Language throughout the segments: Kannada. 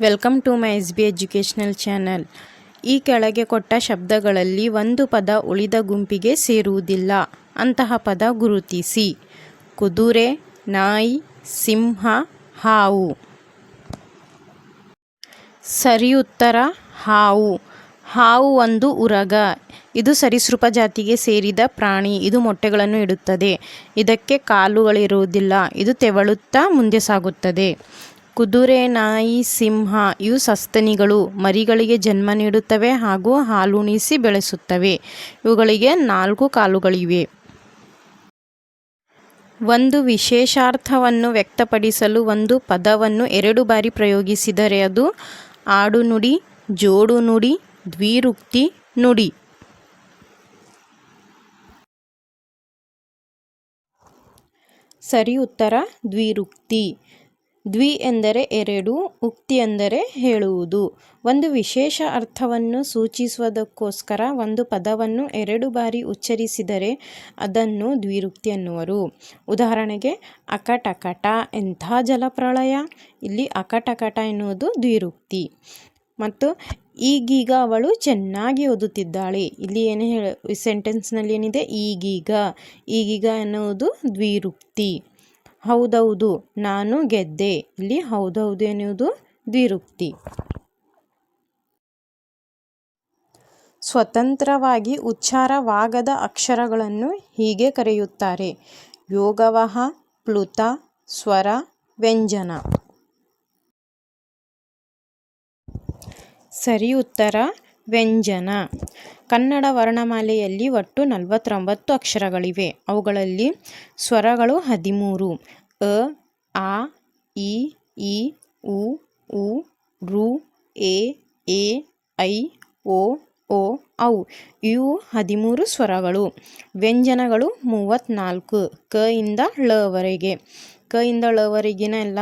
Welcome to my S B educational channel ಈ ಕೆಳಗೆ ಕೊಟ್ಟ ಶಬ್ದಗಳಲ್ಲಿ ಒಂದು ಪದ ಉಳಿದ ಗುಂಪಿಗೆ ಸೇರುವುದಿಲ್ಲ. ಅಂತಹ ಪದ ಗುರುತಿಸಿ. ಕುದುರೆ, ನಾಯಿ, ಸಿಂಹ, ಹಾವು. ಸರಿ ಉತ್ತರ ಹಾವು. ಹಾವು ಒಂದು ಉರಗ. ಇದು ಸರಿಸೃಪ ಜಾತಿಗೆ ಸೇರಿದ ಪ್ರಾಣಿ. ಇದು ಮೊಟ್ಟೆಗಳನ್ನು ಇಡುತ್ತದೆ. ಇದಕ್ಕೆ ಕಾಲುಗಳಿರುವುದಿಲ್ಲ. ಇದು ತೆವಳುತ್ತಾ ಮುಂದೆ ಸಾಗುತ್ತದೆ. ಕುದುರೆ ನಾಯಿ ಸಿಂಹ ಇವು ಸಸ್ತನಿಗಳು. ಮರಿಗಳಿಗೆ ಜನ್ಮ ನೀಡುತ್ತವೆ ಹಾಗೂ ಹಾಲುಣಿಸಿ ಬೆಳೆಸುತ್ತವೆ. ಇವುಗಳಿಗೆ ನಾಲ್ಕು ಕಾಲುಗಳಿವೆ. ಒಂದು ವಿಶೇಷಾರ್ಥವನ್ನು ವ್ಯಕ್ತಪಡಿಸಲು ಒಂದು ಪದವನ್ನು ಎರಡು ಬಾರಿ ಪ್ರಯೋಗಿಸಿದರೆ ಅದು ಆಡುನುಡಿ ಜೋಡು ನುಡಿ, ದ್ವಿರುಕ್ತಿ ನುಡಿ. ಸರಿ, ಉತ್ತರ ದ್ವಿರುಕ್ತಿ. ದ್ವಿ ಎಂದರೆ ಎರಡು, ಉಕ್ತಿ ಎಂದರೆ ಹೇಳುವುದು. ಒಂದು ವಿಶೇಷ ಅರ್ಥವನ್ನು ಸೂಚಿಸುವುದಕ್ಕೋಸ್ಕರ ಒಂದು ಪದವನ್ನು ಎರಡು ಬಾರಿ ಉಚ್ಚರಿಸಿದರೆ ಅದನ್ನು ದ್ವಿರುಕ್ತಿ ಎನ್ನುವರು. ಉದಾಹರಣೆಗೆ, ಅಕಟಕಟ ಎಂಥ ಜಲಪ್ರಳಯ? ಇಲ್ಲಿ ಅಕಟಕಟ ಎನ್ನುವುದು ದ್ವಿರುಕ್ತಿ. ಮತ್ತು ಈಗೀಗ ಅವಳು ಚೆನ್ನಾಗಿ ಓದುತ್ತಿದ್ದಾಳೆ. ಇಲ್ಲಿ ಏನು ಹೇಳ ಸೆಂಟೆನ್ಸ್ನಲ್ಲಿ ಏನಿದೆ? ಈಗೀಗ. ಈಗೀಗ ಎನ್ನುವುದು ದ್ವಿರುಕ್ತಿ. ಹೌದೌದು, ನಾನು ಗೆದ್ದೆ. ಇಲ್ಲಿ ಹೌದೌದು ಎನ್ನುವುದು ದ್ವಿರುಕ್ತಿ. ಸ್ವತಂತ್ರವಾಗಿ ಉಚ್ಚಾರವಾಗದ ಅಕ್ಷರಗಳನ್ನು ಹೀಗೆ ಕರೆಯುತ್ತಾರೆ. ಯೋಗವಹ, ಪ್ಲುತ, ಸ್ವರ, ವ್ಯಂಜನ. ಸರಿ ಉತ್ತರ ವ್ಯಂಜನ. ಕನ್ನಡ ವರ್ಣಮಾಲೆಯಲ್ಲಿ ಒಟ್ಟು ನಲವತ್ತೊಂಬತ್ತು ಅಕ್ಷರಗಳಿವೆ. ಅವುಗಳಲ್ಲಿ ಸ್ವರಗಳು ಹದಿಮೂರು. ಅ ಆ, ಇ ಈ ಉ ಉ, ರು, ಎ ಎ, ಐ, ಓ ಓ, ಔ. ಇವು ಹದಿಮೂರು ಸ್ವರಗಳು. ವ್ಯಂಜನಗಳು ಮೂವತ್ತ್ನಾಲ್ಕು ಕ ಇಂದ ಳವರೆಗೆ ಕ ಇಂದ ಳವರೆಗಿನ ಎಲ್ಲ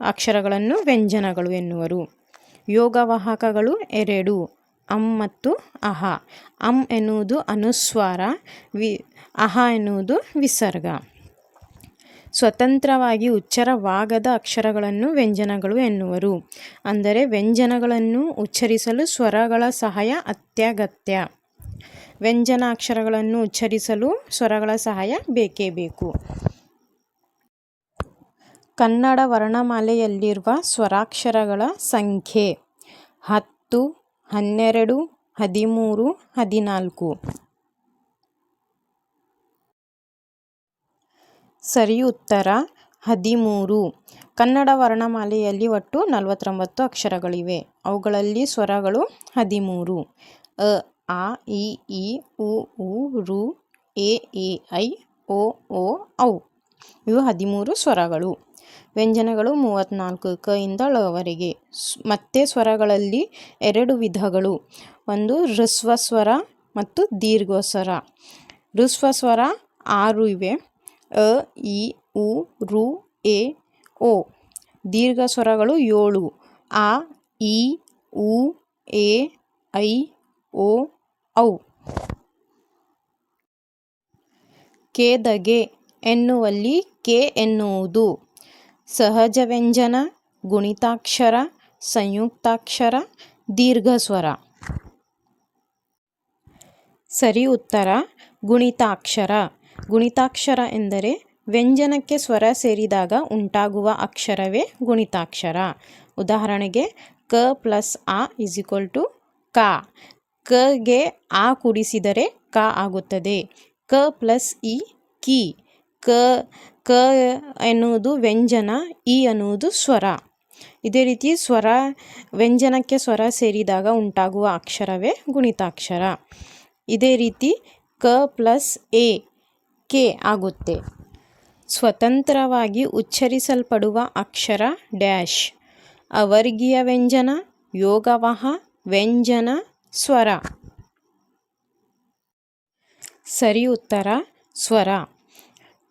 ಅಕ್ಷರಗಳನ್ನು ವ್ಯಂಜನಗಳು ಎನ್ನುವರು. ಯೋಗವಾಹಕಗಳು ಎರಡು. ಅಂ ಮತ್ತು ಅಹ. ಅಂ ಎನ್ನುವುದು ಅನುಸ್ವಾರ, ವಿ, ಅಹ ಎನ್ನುವುದು ವಿಸರ್ಗ. ಸ್ವತಂತ್ರವಾಗಿ ಉಚ್ಚರವಾಗದ ಅಕ್ಷರಗಳನ್ನು ವ್ಯಂಜನಗಳು ಎನ್ನುವರು. ಅಂದರೆ ವ್ಯಂಜನಗಳನ್ನು ಉಚ್ಚರಿಸಲು ಸ್ವರಗಳ ಸಹಾಯ ಅತ್ಯಗತ್ಯ. ವ್ಯಂಜನ ಅಕ್ಷರಗಳನ್ನು ಉಚ್ಚರಿಸಲು ಸ್ವರಗಳ ಸಹಾಯ ಬೇಕೇ ಬೇಕು. ಕನ್ನಡ ವರ್ಣಮಾಲೆಯಲ್ಲಿರುವ ಸ್ವರಾಕ್ಷರಗಳ ಸಂಖ್ಯೆ ಹತ್ತು ಹನ್ನೆರಡು, ಹದಿಮೂರು, ಹದಿನಾಲ್ಕು. ಸರಿ, ಉತ್ತರ. ಹದಿಮೂರು. ಕನ್ನಡ ವರ್ಣಮಾಲೆಯಲ್ಲಿ ಒಟ್ಟು ನಲವತ್ತೊಂಬತ್ತು ಅಕ್ಷರಗಳಿವೆ. ಅವುಗಳಲ್ಲಿ ಸ್ವರಗಳು ಹದಿಮೂರು. ಅ, ಆ, ಇ ಈ ಉ ಊ ರು, ಎ ಎ, ಐ, ಓ ಓ, ಔ. ಇವು ಹದಿಮೂರು ಸ್ವರಗಳು. ವ್ಯಂಜನಗಳು ಮೂವತ್ತ್ನಾಲ್ಕು ಕ ಇಂದ ಳವರೆಗೆ ಮತ್ತೆ ಸ್ವರಗಳಲ್ಲಿ ಎರಡು ವಿಧಗಳು. ಒಂದು ಹೃಸ್ವ ಸ್ವರ ಮತ್ತು ದೀರ್ಘ ಸ್ವರ ಹೃಸ್ವ ಸ್ವರ ಆರು ಇವೆ. ಅ, ಇ, ಉ, ರು, ಎ, ಓ. ದೀರ್ಘ ಸ್ವರಗಳು ಏಳು. ಆ, ಇ, ಉ, ಎ, ಐ, ಓ, ಔ. ಕೇದಗೆ ಎನ್ನುವಲ್ಲಿ ಕೆ ಎನ್ನುವುದು? ಸಹಜ ವ್ಯಂಜನ ಗುಣಿತಾಕ್ಷರ, ಸಂಯುಕ್ತಾಕ್ಷರ ದೀರ್ಘ ಸ್ವರ ಸರಿ ಉತ್ತರ. ಗುಣಿತಾಕ್ಷರ. ಗುಣಿತಾಕ್ಷರ ಎಂದರೆ ವ್ಯಂಜನಕ್ಕೆ ಸ್ವರ ಸೇರಿದಾಗ ಉಂಟಾಗುವ ಅಕ್ಷರವೇ ಗುಣಿತಾಕ್ಷರ. ಉದಾಹರಣೆಗೆ ಕ ಪ್ಲಸ್ ಆ ಇಸ್ ಈಕ್ವಲ್ ಟು ಕ. ಕಗೆ ಆ ಕೂಡಿಸಿದರೆ ಕ ಆಗುತ್ತದೆ. ಕ ಪ್ಲಸ್ ಇ ಕಿ. ಕ ಕ ಎನ್ನುವುದು ವ್ಯಂಜನ, ಇ ಅನ್ನುವುದು ಸ್ವರ. ಇದೇ ರೀತಿ ಸ್ವರ, ವ್ಯಂಜನಕ್ಕೆ ಸ್ವರ ಸೇರಿದಾಗ ಉಂಟಾಗುವ ಅಕ್ಷರವೇ ಗುಣಿತಾಕ್ಷರ. ಇದೇ ರೀತಿ ಕ ಪ್ಲಸ್ ಎ, ಕೆ ಆಗುತ್ತೆ. ಸ್ವತಂತ್ರವಾಗಿ ಉಚ್ಚರಿಸಲ್ಪಡುವ ಅಕ್ಷರ ಡ್ಯಾಶ್. ಅವರ್ಗೀಯ ವ್ಯಂಜನ, ಯೋಗವಹ, ವ್ಯಂಜನ, ಸ್ವರ. ಸರಿ ಉತ್ತರ, ಸ್ವರ.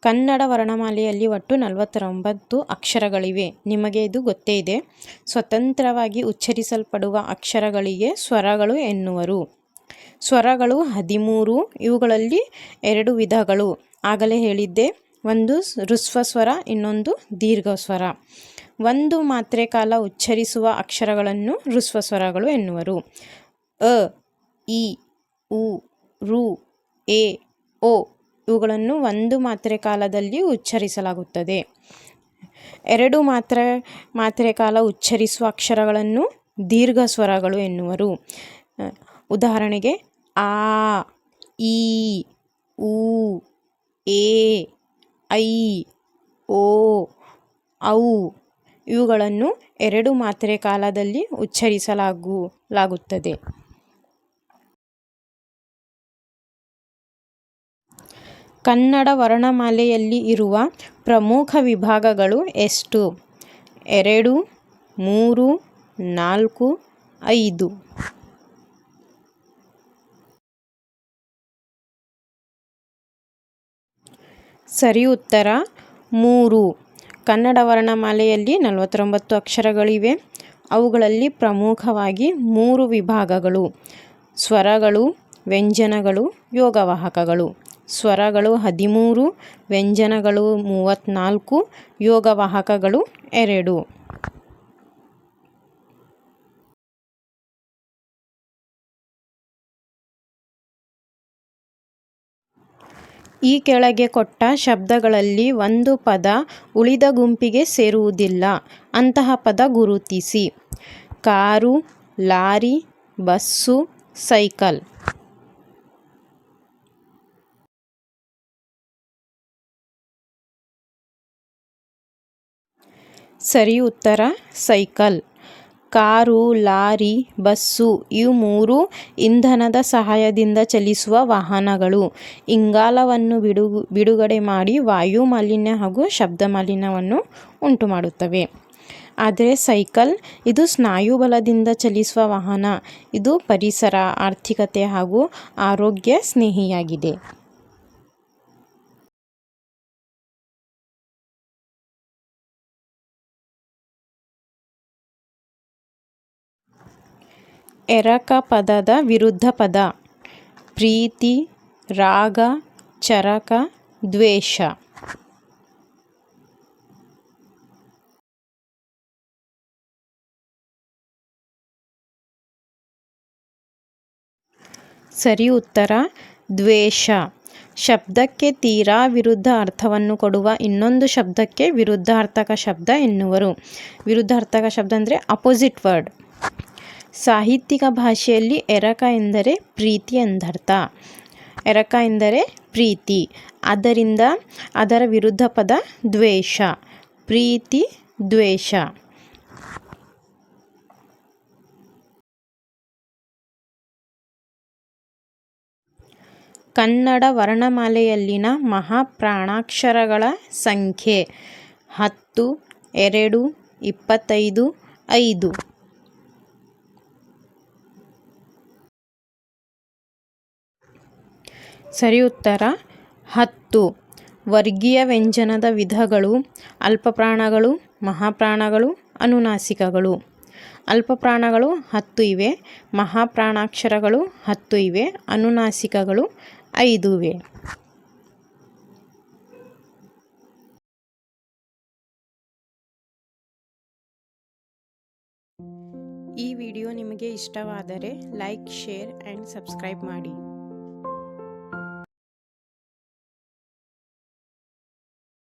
ಕನ್ನಡ ವರ್ಣಮಾಲೆಯಲ್ಲಿ ಒಟ್ಟು ನಲವತ್ತೊಂಬತ್ತು ಅಕ್ಷರಗಳಿವೆ. ನಿಮಗೆ ಇದು ಗೊತ್ತೇ ಇದೆ. ಸ್ವತಂತ್ರವಾಗಿ ಉಚ್ಚರಿಸಲ್ಪಡುವ ಅಕ್ಷರಗಳಿಗೆ ಸ್ವರಗಳು ಎನ್ನುವರು. ಸ್ವರಗಳು ಹದಿಮೂರು, ಇವುಗಳಲ್ಲಿ ಎರಡು ವಿಧಗಳು. ಆಗಲೇ ಹೇಳಿದ್ದೆ, ಒಂದು ಋಸ್ವ ಸ್ವರ, ಇನ್ನೊಂದು ದೀರ್ಘ ಸ್ವರ. ಒಂದು ಮಾತ್ರೆ ಕಾಲ ಉಚ್ಚರಿಸುವ ಅಕ್ಷರಗಳನ್ನು ಋಸ್ವ ಸ್ವರಗಳು ಎನ್ನುವರು. ಅ, ಇ, ಉ, ರು, ಎ, ಓ ಇವುಗಳನ್ನು ಒಂದು ಮಾತ್ರೆ ಕಾಲದಲ್ಲಿ ಉಚ್ಚರಿಸಲಾಗುತ್ತದೆ. ಎರಡು ಮಾತ್ರೆ ಮಾತ್ರೆ ಕಾಲ ಉಚ್ಚರಿಸುವ ಅಕ್ಷರಗಳನ್ನು ದೀರ್ಘ ಸ್ವರಗಳು ಎನ್ನುವರು. ಉದಾಹರಣೆಗೆ, ಆ, ಈ ಊ ಎ, ಐ, ಓ, ಔ ಇವುಗಳನ್ನು ಎರಡು ಮಾತ್ರೆ ಕಾಲದಲ್ಲಿ ಉಚ್ಚರಿಸಲಾಗು, ಲಾಗುತ್ತದೆ. ಕನ್ನಡ ವರ್ಣಮಾಲೆಯಲ್ಲಿ ಇರುವ ಪ್ರಮುಖ ವಿಭಾಗಗಳು ಎಷ್ಟು? ಎರಡು, ಮೂರು, ನಾಲ್ಕು, ಐದು. ಸರಿ, ಉತ್ತರ. ಮೂರು. ಕನ್ನಡ ವರ್ಣಮಾಲೆಯಲ್ಲಿ ನಲವತ್ತೊಂಬತ್ತು ಅಕ್ಷರಗಳಿವೆ. ಅವುಗಳಲ್ಲಿ ಪ್ರಮುಖವಾಗಿ ಮೂರು ವಿಭಾಗಗಳು. ಸ್ವರಗಳು, ವ್ಯಂಜನಗಳು, ಯೋಗವಾಹಕಗಳು. ಸ್ವರಗಳು ಹದಿಮೂರು, ವ್ಯಂಜನಗಳು ಮೂವತ್ತ್ನಾಲ್ಕು ಯೋಗವಾಹಕಗಳು ಎರಡು. ಈ ಕೆಳಗೆ ಕೊಟ್ಟ ಶಬ್ದಗಳಲ್ಲಿ ಒಂದು ಪದ ಉಳಿದ ಗುಂಪಿಗೆ ಸೇರುವುದಿಲ್ಲ. ಅಂತಹ ಪದ ಗುರುತಿಸಿ. Car, lorry, bus, cycle. ಸರಿ ಉತ್ತರ, ಸೈಕಲ್. ಕಾರು, ಲಾರಿ, ಬಸ್ಸು ಇವು ಮೂರು ಇಂಧನದ ಸಹಾಯದಿಂದ ಚಲಿಸುವ ವಾಹನಗಳು. ಇಂಗಾಲವನ್ನು ಬಿಡು, ಬಿಡುಗಡೆ ಮಾಡಿ ವಾಯು ಮಾಲಿನ್ಯ ಹಾಗೂ ಶಬ್ದ ಮಾಲಿನ್ಯವನ್ನು ಉಂಟು ಮಾಡುತ್ತವೆ ಆದರೆ ಸೈಕಲ್ ಇದು ಸ್ನಾಯುಬಲದಿಂದ ಚಲಿಸುವ ವಾಹನ. ಇದು ಪರಿಸರ, ಆರ್ಥಿಕತೆ ಹಾಗೂ ಆರೋಗ್ಯ ಸ್ನೇಹಿಯಾಗಿದೆ. ಎರಕ ಪದದ ವಿರುದ್ಧ ಪದ. ಪ್ರೀತಿ, ರಾಗ, ಚರಕ, ದ್ವೇಷ. ಸರಿ, ಉತ್ತರ. ದ್ವೇಷ. ಶಬ್ದಕ್ಕೆ ತೀರಾ ವಿರುದ್ಧ ಅರ್ಥವನ್ನು ಕೊಡುವ ಇನ್ನೊಂದು ಶಬ್ದಕ್ಕೆ ವಿರುದ್ಧಾರ್ಥಕ ಶಬ್ದ ಎನ್ನುವರು. ವಿರುದ್ಧಾರ್ಥಕ ಶಬ್ದ ಅಂದರೆ ಅಪೋಸಿಟ್ ವರ್ಡ್. ಸಾಹಿತ್ಯಿಕ ಭಾಷೆಯಲ್ಲಿ ಎರಕ ಎಂದರೆ ಪ್ರೀತಿ ಎಂದರ್ಥ. ಎರಕ ಎಂದರೆ ಪ್ರೀತಿ. ಆದ್ದರಿಂದ ಅದರ ವಿರುದ್ಧ ಪದ ದ್ವೇಷ. ಪ್ರೀತಿ, ದ್ವೇಷ. ಕನ್ನಡ ವರ್ಣಮಾಲೆಯಲ್ಲಿನ ಮಹಾಪ್ರಾಣಾಕ್ಷರಗಳ ಸಂಖ್ಯೆ ಹತ್ತು, ಎರಡು, ಇಪ್ಪತ್ತೈದು, ಐದು. ಸರಿ ಉತ್ತರ. ಹತ್ತು. ವರ್ಗೀಯ ವ್ಯಂಜನದ ವಿಧಗಳು, ಅಲ್ಪಪ್ರಾಣಗಳು, ಮಹಾಪ್ರಾಣಗಳು, ಅನುನಾಸಿಕಗಳು. ಅಲ್ಪಪ್ರಾಣಗಳು ಹತ್ತು ಇವೆ, ಮಹಾಪ್ರಾಣಾಕ್ಷರಗಳು ಹತ್ತು ಇವೆ, ಅನುನಾಸಿಕಗಳು ಐದು ಇವೆ. ಈ ವಿಡಿಯೋ ನಿಮಗೆ ಇಷ್ಟವಾದರೆ ಲೈಕ್, ಶೇರ್, ಆ್ಯಂಡ್ ಸಬ್ಸ್ಕ್ರೈಬ್ ಮಾಡಿ.